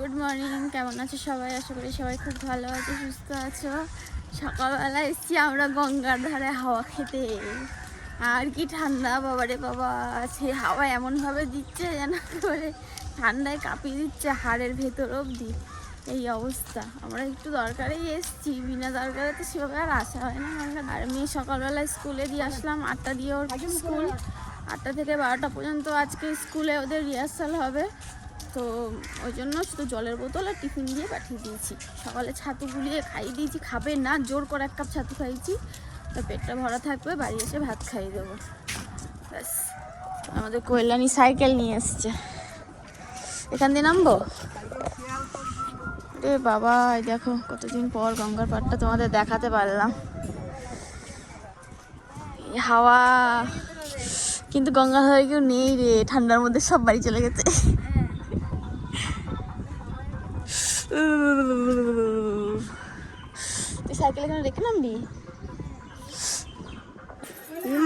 Good morning কেমন আছো সবাই? আশা করি সবাই খুব ভালো আছে, সুস্থ আছো। সকালবেলা এসছি আমরা গঙ্গার ধারে হাওয়া খেতে। আর কি ঠান্ডা, বাবারে বাবা, সে হাওয়া এমনভাবে দিচ্ছে যেন করে ঠান্ডায় কাঁপিয়ে দিচ্ছে হাড়ের ভেতর অবধি। এই অবস্থা। আমরা একটু দরকারেই এসছি, বিনা দরকারে তো সেভাবে আর আসা হয় না আর মেয়ে সকালবেলা স্কুলে দিয়ে আসলাম, আটটা দিয়ে ওর স্কুল। আটটা থেকে বারোটা পর্যন্ত আজকে স্কুলে ওদের রিহার্সাল হবে। তো ওই জন্য শুধু জলের বোতল আর টিফিন দিয়ে পাঠিয়ে দিয়েছি। সকালে ছাতু গুলিয়ে খাইয়ে দিয়েছি, খাবে না, জোর করে এক কাপ ছাতু খাইয়েছি। তো পেটটা ভরা থাকবে, বাড়ি এসে ভাত খাইয়ে দেবো। ব্যাস, আমাদের কল্যাণী সাইকেল নিয়ে এসছে। এখান দিয়ে নামবো? রে বাবা, এই দেখো, কতদিন পর গঙ্গার পাড়টা তোমাদের দেখাতে পারলাম। হাওয়া, কিন্তু গঙ্গা ধারে কেউ নেই রে, ঠান্ডার মধ্যে সব বাড়ি চলে গেছে। তুই সাইকেল এখানে রেখে নামবি?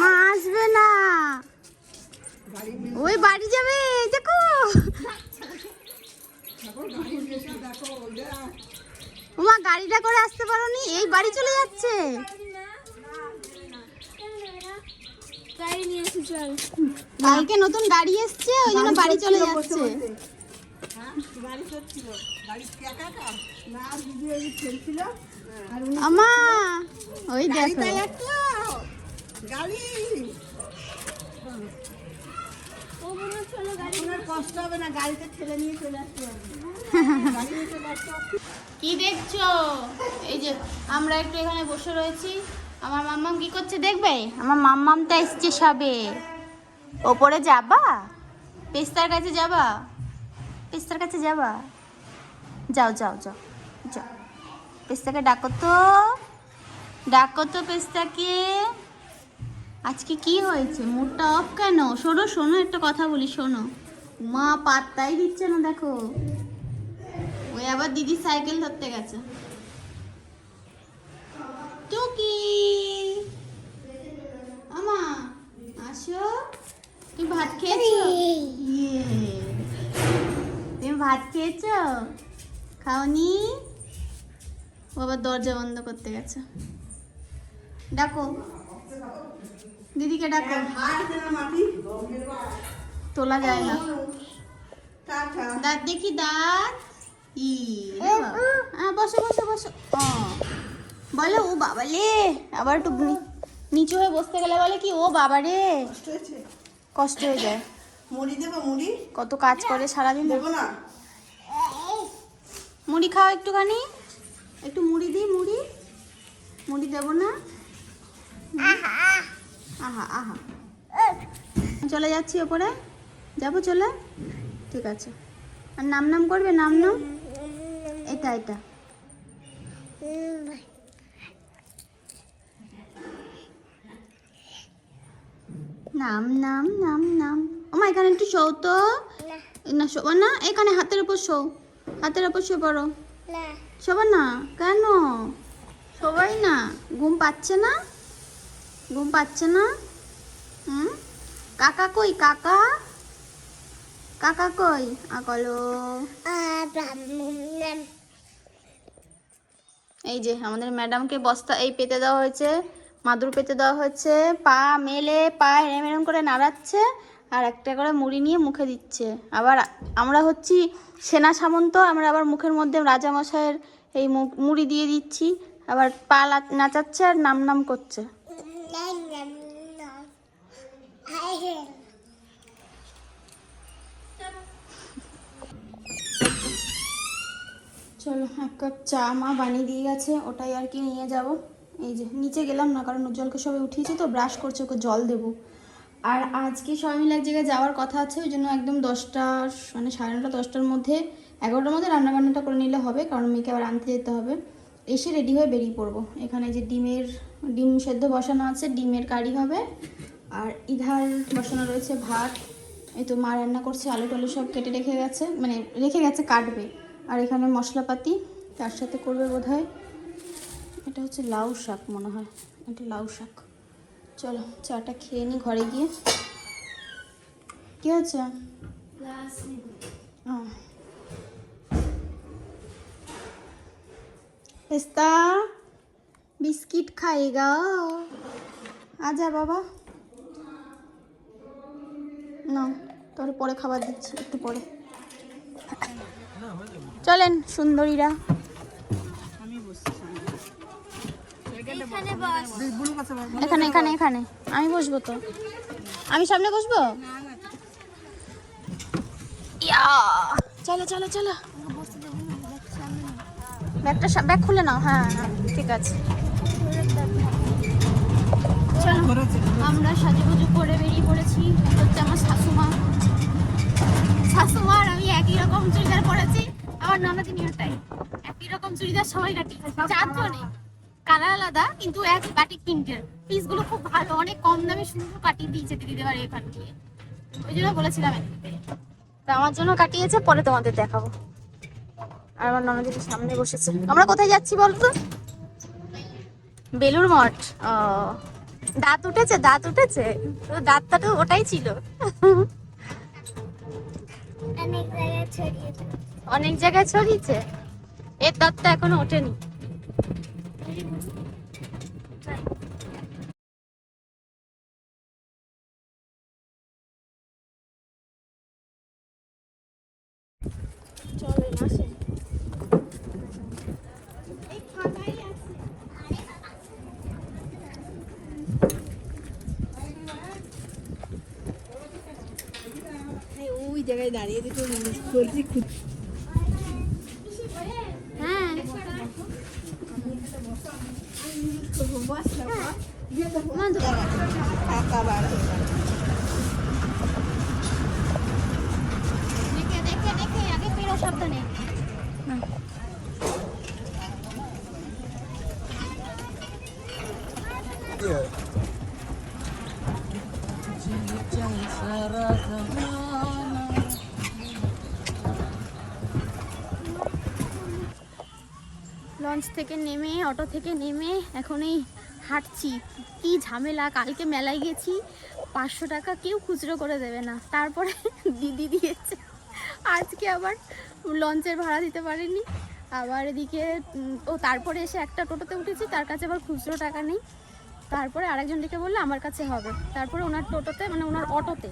মা আসবে না। ওই বাড়ি যাবে দেখো। মা গাড়িটা করে আসতে পারোনি এই বাড়ি চলে যাচ্ছে। কালকে নতুন গাড়ি এসছে ওই জন্য বাড়ি চলে যাচ্ছে। আমা ওই দেখো। গাড়ি। কি দেখছ? এই যে আমরা একটু এখানে বসে রয়েছি। আমার মাম্মাম কি করছে দেখবে? আমার মাম্মামটা এসছে সবে। ওপরে যাবা? পেস্তার কাছে যাবা? পেস্তার কাছে যাবা? যাও যাও যাও যাও। পেস্তাকে ডাকো তো। ডাকো তো পেস্তাকে। আজকে কি হয়েছে? মুডটা অফ কেন? শোনো শোনো একটা কথা বলি শোনো। মা পাত্তাই দিচ্ছে না দেখো। ওই আবার দিদি সাইকেল ধরতে গেছে। টুকি! আমা আসো। তুমি ভাত খেয়েছো। তুমি ভাত খেয়েছো? খাওনি? আবার দরজা বন্ধ করতে গেছে। ডাকো। দিদিকে ডাকো। তোলা যায় না। দাঁত দেখি দাঁত ই বাবা। বসো বসো বসো। ও। বলো ও বাবা লে। আবার একটু নিচু হয়ে বসতে গেলে বলে কি ও বাবা রে। কষ্ট কষ্ট হয়ে যায়। মুড়ি দেবো মুড়ি? কত কাজ করে সারাদিন দেবো না। মুড়ি খাও একটুখানি। একটু মুড়ি দিই মুড়ি। মুড়ি দেবো না। আহা আহা। চলে যাচ্ছি ওপরে। যাব চলে? ঠিক আছে। আর নাম নাম করবে? নাম নাম? এটা এটা। নাম নাম নাম নাম। ওমা এখানে একটু শো তো। না। শোবো না। এখানে হাতের উপর শো হাতের উপর শো পড়ো। শোবো না? কেন? সবাই না? ঘুম পাচ্ছে না? ঘুম পাচ্ছে না? হুম? কাকা কই? কাকা? কাকা কই? আকলো এই যে আমাদের ম্যাডামকে বস্তা এই পেতে দেওয়া হয়েছে মাদুর পেতে দেওয়া হয়েছে পা মেলে পা এরম এরম করে নাড়াচ্ছে আর একটা করে মুড়ি নিয়ে মুখে দিচ্ছে। আবার আমরা হচ্ছি সেনা সামন্ত আমরা আবার মুখের মধ্যে রাজামশাইয়ের এই মুখ- মুড়ি দিয়ে দিচ্ছি। আবার পা নাচাচ্ছে আর নাম নাম করছে। চলো এক কাপ চা মা বানিয়ে দিয়ে গেছে ওটাই আর কি নিয়ে যাব। এই যে নিচে গেলাম না কারণ উজ্জ্বলকে সবাই উঠিয়েছে তো ব্রাশ করছে ওকে জল দেবো। আর আজকে সবাই মিলে এক জায়গায় যাওয়ার কথা আছে, ওই জন্য একদম দশটা মানে সাড়ে নটা, দশটার মধ্যে, এগারোটার মধ্যে রান্নাবান্নাটা করে নিলে হবে, কারণ মেয়েকে আবার আনতে যেতে হবে। এসে রেডি হয়ে বেরিয়ে পড়ব। এখানে যে ডিমের, ডিম সেদ্ধ বসানো আছে, ডিমের কারি হবে, আর ইধার বসানো রয়েছে ভাত। এই তো মা রান্না করছে, আলু টালু সব কেটে রেখে গেছে মানে রেখে গেছে, কাটবে। আর এখানে মশলাপাতি, তার সাথে করবে বোধ এটা হচ্ছে লাউ শাক মনে হয়, এটা লাউ শাক। চলো চাটা খেয়ে নি ঘরে গিয়ে। কি আছে পেস্তা বিস্কিট খাইগা আজা বাবা। না তোর পরে খাবার দিচ্ছি একটু পরে। চলেন সুন্দরীরা। এখানে এখানে এখানে। আমি বসবো তো। আমি সামনে বসবো? চলো চলো চলো। ব্যাগটা ব্যাগ খুলে নাও হ্যাঁ হ্যাঁ ঠিক আছে। আমরা সাজুগুজু করে বেরিয়ে পড়েছি। হচ্ছে আমার শাশুমা। শাশুমা আমি একই রকম চুড়িদার পরেছি। আমার ননদিনীও তাই। একই রকম চুড়িদার সবাই কাটি চারজনে কালার আলাদা কিন্তু একই বাটি প্রিন্টের পিসগুলো খুব ভালো অনেক কম দামে সুন্দর কাটিয়ে দিয়েছে দিদি পারে এখান দিয়ে। ওই জন্য বলেছিলাম তা আমার জন্য কাটিয়েছে পরে তোমাদের দেখাবো। আর আমার ননদিনী সামনে বসেছে। আমরা কোথায় যাচ্ছি বলতো? বেলুর মঠ। ও দাঁত উঠেছে দাঁত উঠেছে। তো দাঁতটা তো ওটাই ছিল। অনেক জায়গায় ছড়িয়েছে। এর দাঁতটা এখনও ওঠেনি। জায়গায় দাঁড়িয়ে দুটো বলছি খুব হ্যাঁ মাধু। টাকা বার হয়ে গেল। দেখে দেখে দেখে আগে পেরো সাবধানে লঞ্চ থেকে নেমে, অটো থেকে নেমে এখন এই হাঁটছি। কি ঝামেলা, কালকে মেলায় গেছি, পাঁচশো টাকা কেউ খুচরো করে দেবে না। তারপরে দিদি দিয়েছে, আজকে আবার লঞ্চের ভাড়া দিতে পারিনি। আবার এদিকে ও তারপরে এসে একটা টোটোতে উঠেছি, তার কাছে আবার খুচরো টাকা নেই। তারপরে আরেকজন ডেকে বলল, আমার কাছে হবে। তারপরে ওনার টোটোতে মানে ওনার অটোতে,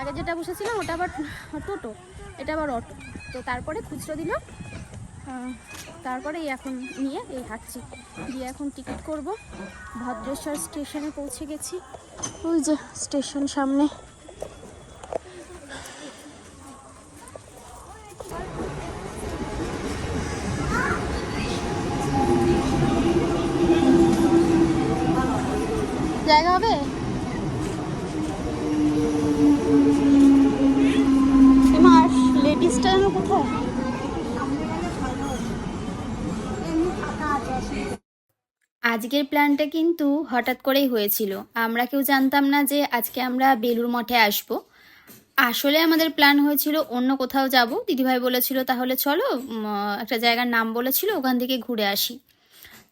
আগে যেটা বসেছিলাম ওটা আবার টোটো, এটা আবার অটো। তো তারপরে খুচরো দিল তারপরে এখন নিয়ে এই হাঁটছি। দিয়ে এখন টিকিট করব। ভদ্রেশ্বর স্টেশনে পৌঁছে গেছি। ওই যে স্টেশন সামনে। আজকের প্ল্যানটা কিন্তু হঠাৎ করেই হয়েছিল। আমরা কেউ জানতাম না যে আজকে আমরা বেলুর মঠে আসব। আসলে আমাদের প্ল্যান হয়েছিল অন্য কোথাও যাব। দিদিভাই বলেছিল, তাহলে চলো একটা জায়গার নাম বলেছিল, ওখান থেকে ঘুরে আসি।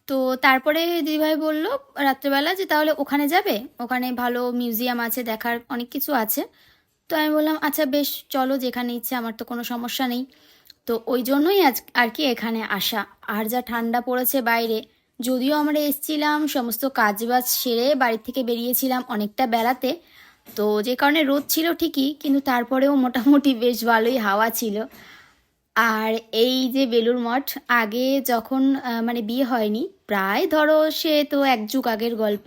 তো তারপরে দিদিভাই বলল রাত্রেবেলা যে, তাহলে ওখানে যাবে? ওখানে ভালো মিউজিয়াম আছে, দেখার অনেক কিছু আছে। তো আমি বললাম আচ্ছা বেশ, চলো, যেখানে ইচ্ছে, আমার তো কোনো সমস্যা নেই। তো ওই জন্যই আজ, আর কি এখানে আসা। আর যা ঠান্ডা পড়েছে বাইরে যদিও আমরা এসছিলাম, সমস্ত কাজবাজ সেরে বাড়ি থেকে বেরিয়েছিলাম অনেকটা বেলাতে। তো যে কারণে রোদ ছিল ঠিকই, কিন্তু তারপরেও মোটামুটি বেশ ভালোই হাওয়া ছিল। আর এই যে বেলুর মঠ, আগে যখন মানে বিয়ে হয়নি, প্রায় ধরো সে তো এক যুগ আগের গল্প।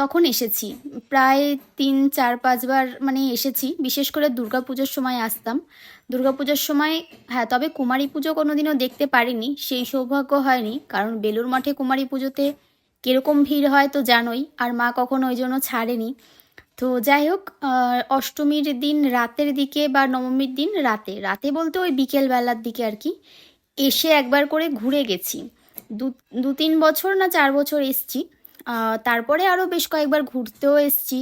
তখন এসেছি। প্রায় তিন, চার পাঁচবার মানে এসেছি। বিশেষ করে দুর্গা পুজোর সময় আসতাম। দুর্গা পুজোর সময় হ্যাঁ তবে কুমারী পুজো কোনোদিনও দেখতে পারিনি। সেই সৌভাগ্য হয়নি। কারণ বেলুর মঠে কুমারী পুজোতে কীরকম ভিড় হয় তো জানোই। আর মা কখনো ওই জন্য ছাড়েনি। তো যাই হোক অষ্টমীর দিন রাতের দিকে বা নবমীর দিন রাতে রাতে বলতে ওই বিকেলবেলার দিকে আর কি, এসে একবার করে ঘুরে গেছি। দু দু, তিন বছর না চার বছর এসছি। তারপরে আরও বেশ কয়েকবার ঘুরতেও এসছি।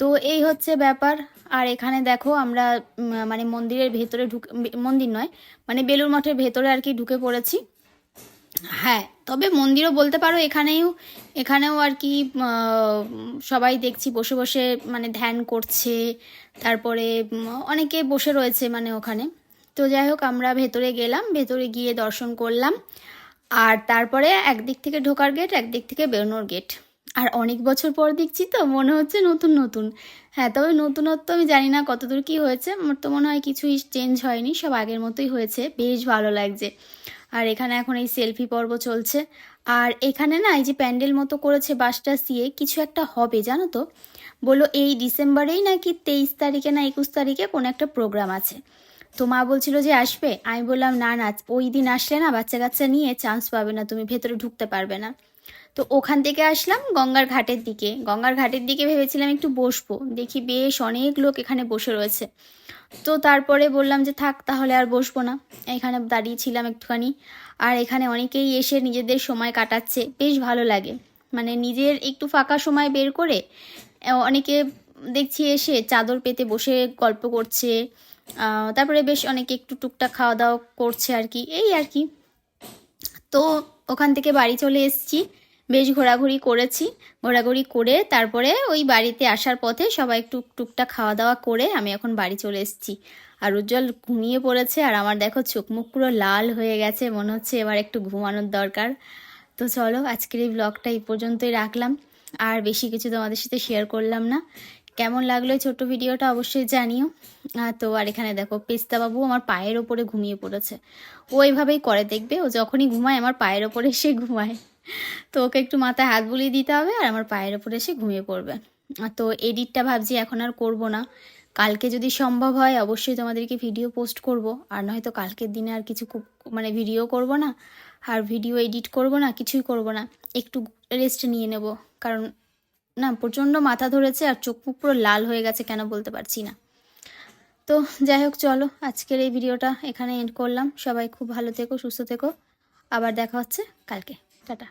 তো এই হচ্ছে ব্যাপার। আর এখানে দেখো আমরা মানে মন্দিরের ভেতরে ঢুকে মন্দির নয় মানে বেলুর মঠের ভেতরে আর কি ঢুকে পড়েছি। হ্যাঁ তবে মন্দিরও বলতে পারো এখানেও এখানেও আর কি সবাই দেখছি বসে বসে মানে ধ্যান করছে। তারপরে অনেকে বসে রয়েছে মানে ওখানে। তো যাই হোক, আমরা ভেতরে গেলাম, ভেতরে গিয়ে দর্শন করলাম। আর তারপরে একদিক থেকে ঢোকার গেট একদিক থেকে বেরোনোর গেট আর অনেক বছর পর দেখছি তো, মনে হচ্ছে নতুন নতুন। হ্যাঁ তবে নতুনত্ব আমি জানি না কতদূর কি হয়েছে। আমার তো মনে হয় কিছুই চেঞ্জ হয়নি, সব আগের মতোই হয়েছে। বেশ ভালো লাগছে। আর এখানে এখন এই সেলফি পর্ব চলছে। আর এখানে না, এই যে প্যান্ডেল মতো করেছে বাসটা সিয়ে কিছু একটা হবে, জানো তো? বলো এই ডিসেম্বরেই নাকি তেইশ তারিখে না একুশ তারিখে কোনো একটা প্রোগ্রাম আছে। তো মা বলছিল যে আসবে। আমি বললাম, না না, ওই দিন আসলে না বাচ্চা কাচ্চা নিয়ে চান্স পাবে না, তুমি ভেতরে ঢুকতে পারবে না। তো ওখান থেকে আসলাম গঙ্গার ঘাটের দিকে। গঙ্গার ঘাটের দিকে ভেবেছিলাম একটু বসবো। দেখি বেশ অনেক লোক এখানে বসে রয়েছে। তো তারপরে বললাম যে, থাক, তাহলে আর বসবো না। এখানে দাঁড়িয়েছিলাম একটুখানি। আর এখানে অনেকেই এসে নিজেদের সময় কাটাচ্ছে। বেশ ভালো লাগে। মানে নিজের একটু ফাঁকা সময় বের করে অনেকে দেখছি এসে চাদর পেতে বসে গল্প করছে। তারপরে বেশ অনেকে একটু টুকটাক খাওয়া দাওয়া করছে আর কি। এই আর কি। তো ওখান থেকে বাড়ি চলে এসেছি। বেশ ঘোরাঘুরি করেছি। ঘোরাঘুরি করে তারপরে ওই বাড়িতে আসার পথে সবাই একটু টুকটাক খাওয়া দাওয়া করে আমি এখন বাড়ি চলে এসেছি। আর উজ্জ্বল ঘুমিয়ে পড়েছে আর আমার দেখো চোখ মুখ পুরো লাল হয়ে গেছে। মনে হচ্ছে এবার একটু ঘুমানোর দরকার। তো চলো আজকের এই ব্লগটা এই পর্যন্তই রাখলাম। আর বেশি কিছু তোমাদের সাথে শেয়ার করলাম না। কেমন লাগল ছোট্ট ভিডিওটা অবশ্যই জানিও। তো আর এখানে দেখো পেস্তা বাবু আমার পায়ের ওপরে ঘুমিয়ে পড়েছে। ও এইভাবেই করে দেখবে, ও যখনই ঘুমায় আমার পায়ের ওপরে এসে ঘুমায়। তো ওকে একটু মাথায় হাত বুলিয়ে দিতে হবে আর আমার পায়ের ওপরে এসে ঘুমিয়ে পড়বে। তো এডিটটা ভাবছি এখন আর করব না। কালকে যদি সম্ভব হয়, অবশ্যই তোমাদেরকে ভিডিও পোস্ট করব। আর নয়তো কালকের দিনে আর কিছু মানে ভিডিও করব না, আর ভিডিও এডিট করব না, কিছুই করব না। একটু রেস্ট নিয়ে নেব। কারণ না, প্রচণ্ড মাথা ধরেছে আর চোখ মুখ পুরো লাল হয়ে গেছে কেন বলতে পারছি না। তো যাই হোক, চলো আজকের এই ভিডিওটা এখানে এন্ড করলাম। সবাই খুব ভালো থেকো, সুস্থ থেকো। আবার দেখা হচ্ছে কালকে। টাটা।